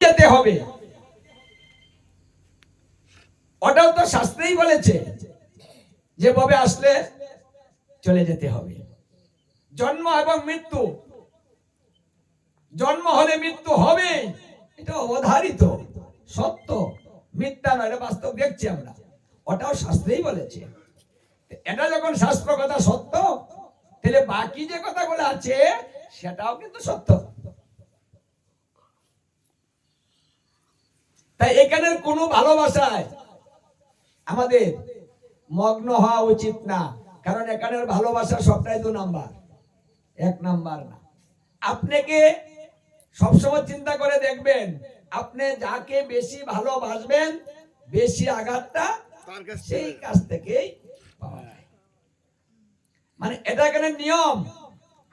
যেতে হবে। ওটাও তো শাস্ত্রেই বলেছে আসলে চলে যেতে হবে। জন্ম এবং মৃত্যু। জন্ম হলে মৃত্যু হবে, এটা অবধারিত, সত্য, মিথ্যা নয় বাস্তব দেখছি আমরা। ওটাও শাস্ত্রেই বলেছে। এটা যখন শাস্ত্র কথা সত্য, তাহলে বাকি যে কথাগুলো আছে, সেটাও কিন্তু সত্য। তাই এখানের কোনো ভালোবাসায় আমাদের মগ্ন হওয়া উচিত না। কারণ এখানের ভালোবাসা সবটাই দু নাম্বার। এক নাম্বার না। আপনাকে সবসময় চিন্তা করে দেখবেন আপনি যাকে বেশি ভালোবাসবেন বেশি আঘাতটা সেই থেকে। কাছ থেকেই পাওয়া যায়। মানে এটা এখানে নিয়ম।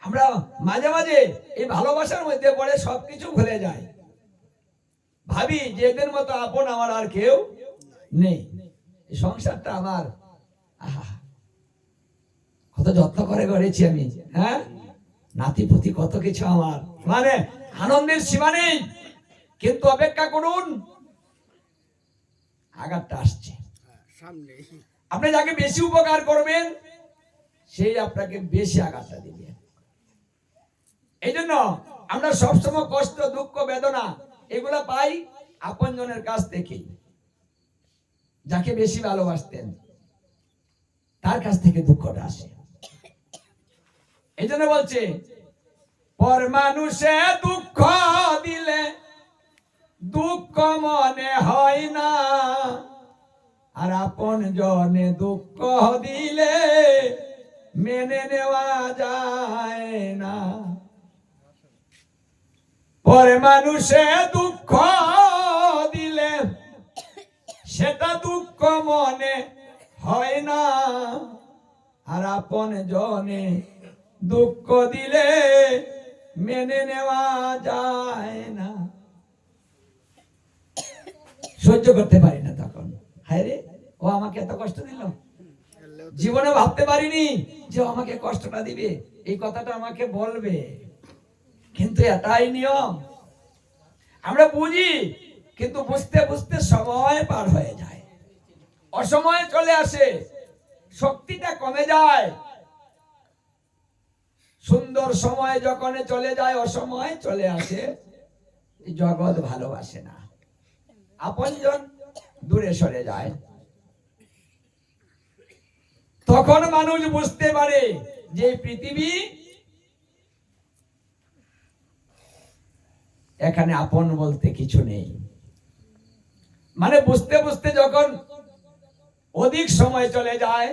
আমরা মাঝে মাঝে এই ভালোবাসার মধ্যে পড়ে সবকিছু ভুলে যাই। ভাবি যে এদের মতো আপন আমার আর কেউ নেই। সংসারটা আমার। কত যত্ন করে করেছি আমি হ্যাঁ? নাতি পুতি কত কিছু আমার। মানে আনন্দের সীমা নেই কিন্তু অপেক্ষা করুন আঘাতটা আসছে। সামনে। আপনি যাকে বেশি উপকার করবেন সেই আপনাকে বেশি আঘাতটা দিবে। এই জন্য আমরা সবসময় কষ্ট দুঃখ বেদনা এগুলা পাই আপনজনের কাছ থেকেই যাকে বেশি ভালোবাসতেন, তার কাছ থেকে দুঃখটা আসে। এই জন্য বলছে, পর মানুষে দুঃখ দিলে, দুঃখ মনে হয় না। আর আপন জনে দুঃখ দিলে, মেনে নেওয়া যায় না। পরে মানুষে দুঃখ দিলে, সেটা দুঃখ মনে হয় না। আর আপন জনে দুঃখ দিলে মেনে নেওয়া যায় না। সহ্য করতে পারি না তখন। হায় রে, ও আমাকে এত কষ্ট দিল? জীবনে ভাবতে পারিনি যে আমাকে কষ্টটা দিবে। এই কথাটা আমাকে বলবে। কিন্তু এটাই নিয়ম। আমরা বুঝি, কিন্তু বুঝতে বুঝতে সময় পার হয়ে যায়। অসময়ে চলে আসে, শক্তিটা কমে যায়। সুন্দর সময় যখন চলে যায়, অসময় চলে আসে। জগৎ ভালোবাসে না। আপনজন দূরে সরে যায়। তখন মানুষ বুঝতে পারে যে পৃথিবী এখানে আপন বলতে কিছু নেই। মানে বুঝতে বুঝতে যখন অধিক সময় চলে যায়,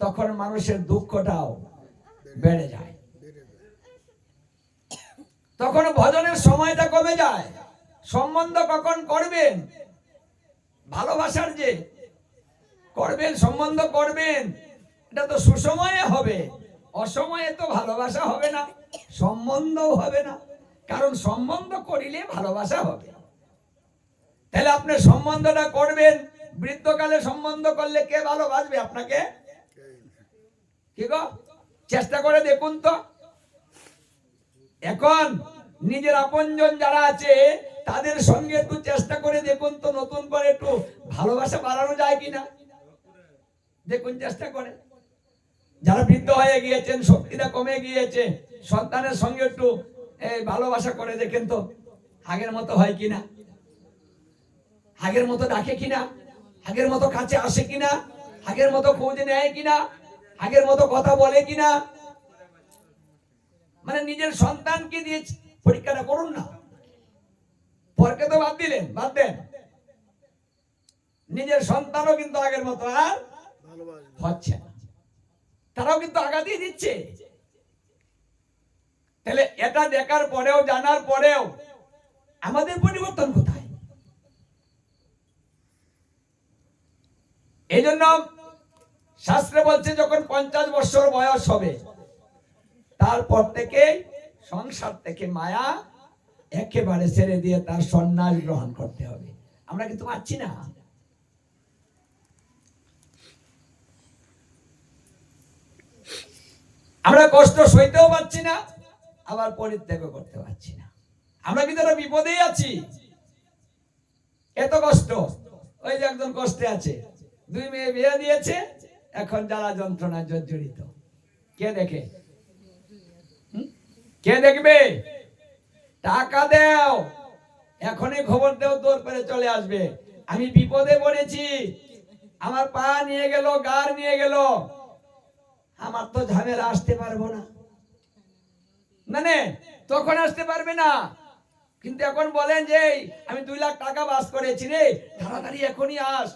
তখন মানুষের দুঃখটাও বেড়ে যায়। তখন ভজনের সময়টা কমে যায়। সম্বন্ধ কখন করবেন? ভালোবাসার যে করবেন, সম্বন্ধ করবেন, এটা তো সুসময়ে হবে। অসময়ে তো ভালোবাসা হবে না, সম্বন্ধও হবে না। কারণ সম্বন্ধ করিলে ভালোবাসা হবে। তাহলে আপনি সম্বন্ধটা করবেন, বৃদ্ধকালে সম্বন্ধ করলে কে ভালোবাসবে আপনাকে? কি গো? চেষ্টা করে দেখুন তো। এখন নিজের আপনজন যারা আছে, তাদের সঙ্গে একটু চেষ্টা করে দেখুন তো, নতুন করে একটু ভালোবাসা বাড়ানো যায় কিনা? দেখুন চেষ্টা করে। যারা বৃদ্ধ হয়ে গিয়েছেন, শক্তিটা কমে গিয়েছে, সন্তানের সঙ্গে একটু এই ভালোবাসা করে দেখেন তো আগের মতো হয় কিনা? আগের মতো ডাকে কিনা? আগের মতো কাছে আসে কিনা? আগের মতো খোঁজ নেয় কিনা? আগের মতো কথা বলে কিনা? মানে নিজের সন্তানকে দিয়ে পরীক্ষাটা করুন না। পরকে তো বাদ দিলেন বাদ দেন। নিজের সন্তানও কিন্তু আগের মতো আর হচ্ছে না। তারাও কিন্তু আঘাতই দিচ্ছে। তাহলে এটা দেখার পরেও, জানার পরেও আমাদের পরিবর্তন কোথায়? এই জন্য শাস্ত্রে বলছে, যখন পঞ্চাশ বছর বয়স হবে, তারপর থেকে সংসার থেকে মায়া একেবারে ছেড়ে দিয়ে তার সন্ন্যাস গ্রহণ করতে হবে। আমরা কিন্তু পাচ্ছি না। আমরা কষ্ট সইতেও পারছি না। আবার পরিত্যাগ করতে পারছি না। আমরা কিন্তু বিপদেই আছি। এত কষ্ট। ওই যে একজন কষ্টে আছে। দুই মেয়ে বিয়ে দিয়েছে। এখন জ্বালা যন্ত্রণা জর্জরিত। কে দেখে? কে দেখবে? টাকা দাও। এখনই খবর দেও তোর পরে চলে আসবে। আমি বিপদে পড়েছি। আমার পা নিয়ে গেল, গার নিয়ে গেল। আমার তো ঝামেলা আসতে পারব না। মানে তখন আসতে পারবে না। কিন্তু এখন বলেন যে আমি দুই লাখ টাকা বাস করেছি রে তাড়াতাড়ি এখনই আস।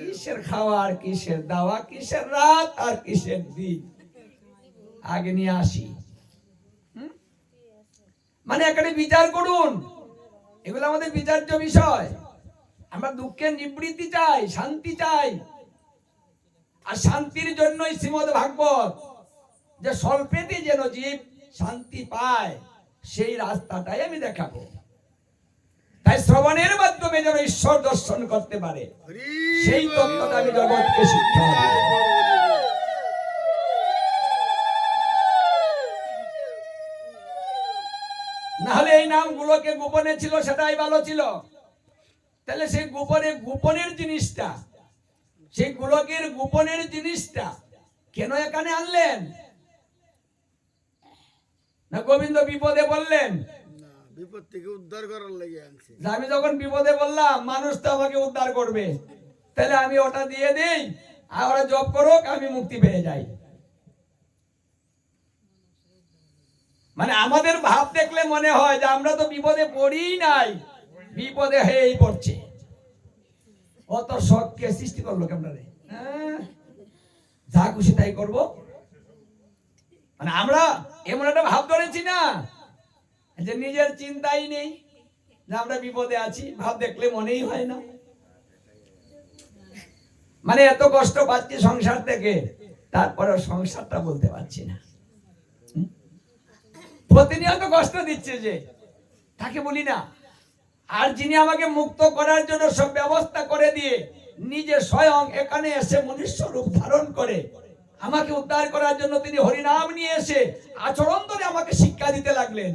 কিসের খাওয়া আর কিসের দাওয়া কিসের রাত আর কিসের দিন? আগে নিয়ে আসি? মানে এখানে বিচার করুন। এগুলো আমাদের বিচার্য বিষয়। আমরা দুঃখের নিবৃত্তি চাই শান্তি চাই। আর শান্তির জন্যই শ্রীমদ ভাগবত যে স্বল্পেতে যেন জীব শান্তি পায়, সেই রাস্তাটাই আমি দেখাবো। তাই শ্রবণের মাধ্যমে যেন ঈশ্বর দর্শন করতে পারে, সেই তত্ত্বটা আমি জগৎকে শিক্ষা নাহলে এই নামগুলোকে গোপনে ছিল, সেটাই ভালো ছিল। তাহলে সেই গোপনে, গোপনের জিনিসটা, সেই গোলকের গোপনের জিনিসটা কেন এখানে আনলেন? না গোবিন্দ বিপদে বললেন বিপদ থেকে উদ্ধার করার লেগে আনছে। আমি যখন বিপদে বললাম মানুষ তো আমাকে উদ্ধার করবে। তাহলে আমি ওটা দিয়ে দিই আর ওরা জব করুক আমি মুক্তি পেয়ে যাই। মানে আমাদের ভাব দেখলে মনে হয় যে আমরা তো বিপদে পড়িই নাই। বিপদে হয়েই পড়ছে। অত শখকে সৃষ্টি করল কেমন হ্যাঁ? যা খুশি তাই করব। মানে আমরা এমন একটা ভাব ধরেছি না যে নিজের চিন্তাই নেই যে আমরা বিপদে আছি। ভাব দেখলে মনেই হয় না। মানে এত কষ্ট পাচ্ছি সংসার থেকে তারপরে সংসারটা বলতে পারছি না। প্রতিনিয়ত কষ্ট দিচ্ছে যে, তাকে বলি না। আর যিনি আমাকে মুক্ত করার জন্য সব ব্যবস্থা করে দিয়ে নিজে স্বয়ং এখানে এসে মনুষ্য রূপ ধারণ করে আমাকে উদ্ধার করার জন্য তিনি হরিনাম নিয়ে এসে আচরণ ধরে আমাকে শিক্ষা দিতে লাগলেন।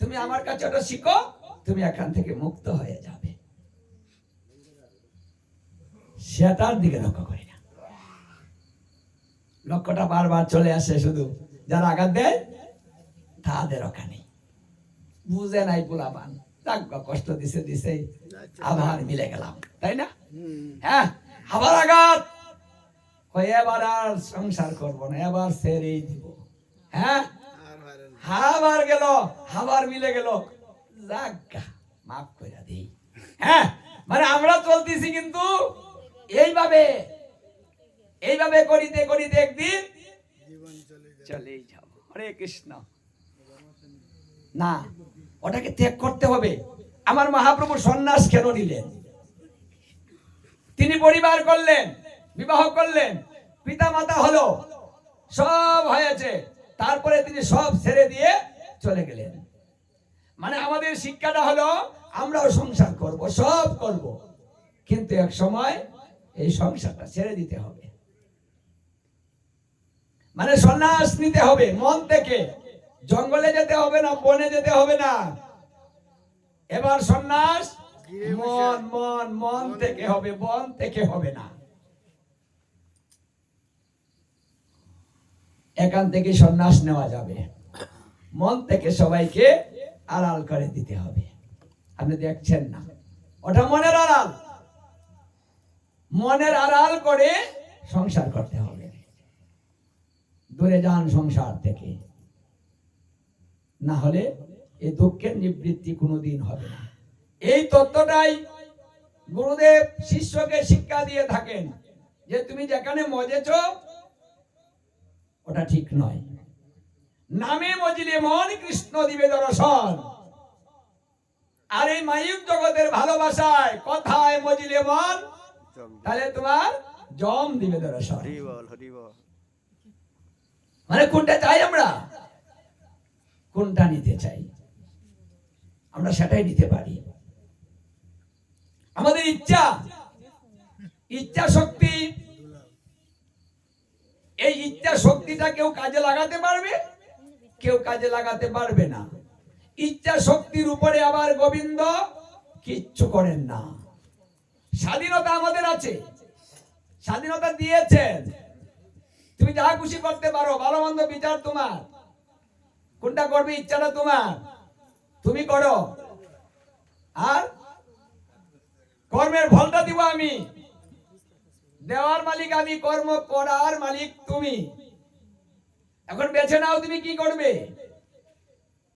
তুমি আমার কাছে ওটা শিখো তুমি এখান থেকে মুক্ত হয়ে যাবে। সেটার দিকে লক্ষ্য করি না। লক্ষ্যটা বারবার চলে আসে শুধু যারা আঘাত দেয় তাদের ওখানে। বুঝে নাই পোলাপান কষ্ট দিছে দিছে আবার মিলে গেলাম তাই না? হ্যাঁ আবার আঘাত! এবার আর সংসার করব না এবার ছেড়েই দিব। হ্যাঁ? আবার গেল আবার মিলে গেল। যাজ্ঞা মাফ করে দিই। হ্যাঁ? মানে আমরা চলতেছি কিন্তু এইভাবে এইভাবে করিতে করিতে একদিন চলে চলেই যাব। হরে কৃষ্ণ। না ওটাকে ত্যাগ করতে হবে। আমার মহাপ্রভু সন্ন্যাস কেন নিলেন? তিনি পরিবার করলেন। বিবাহ করলেন পিতা মাতা হলো সব হয়েছে। তারপরে তিনি সব ছেড়ে দিয়ে চলে গেলেন। মানে আমাদের শিক্ষাটা হলো আমরাও সংসার করব সব করব। কিন্তু এক সময় এই সংসারটা ছেড়ে দিতে হবে। মানে সন্ন্যাস নিতে হবে মন থেকে। জঙ্গলে যেতে হবে না বনে যেতে হবে না। এবার সন্ন্যাস মন মন মন থেকে। হবে বন থেকে হবে না। এখান থেকে সন্ন্যাস নেওয়া যাবে। মন থেকে সবাইকে আড়াল করে দিতে হবে। আপনি দেখছেন না। ওটা মনের আড়াল। মনের আড়াল করে সংসার করতে হবে। দূরে যান সংসার থেকে। না হলে এই দুঃখের নিবৃত্তি কোনোদিন হবে না। এই তত্ত্বটাই গুরুদেব শিষ্যকে শিক্ষা দিয়ে থাকেন যে তুমি যেখানে মজেছ ওটা ঠিক নয়। নামে মজিলে মন কৃষ্ণ দিবে দর্শন। আর এই মায়ুক জগতের ভালোবাসায় কথায় মজিলে মন তাহলে তোমার জম দিবে দর্শন। মানে কোনটা চাই আমরা? কোনটা নিতে চাই? আমরা সেটাই নিতে পারি। আমাদের ইচ্ছা ইচ্ছা শক্তি এই ইচ্ছা শক্তিটা কেউ কাজে লাগাতে পারবে? কেউ কাজে লাগাতে পারবে না। ইচ্ছা শক্তির উপরে আবার গোবিন্দ কিচ্ছু করেন না। স্বাধীনতা আমাদের আছে। স্বাধীনতা দিয়েছেন। তুমি যা খুশি করতে পারো, ভালো মন্দ বিচার তোমার। কোনটা করবে ইচ্ছাটা তোমার। তুমি করো। আর কর্মের ফলটা দিব আমি। দেওয়ার মালিক আমি কর্ম করার মালিক তুমি। এখন বেছে নাও তুমি কি করবে?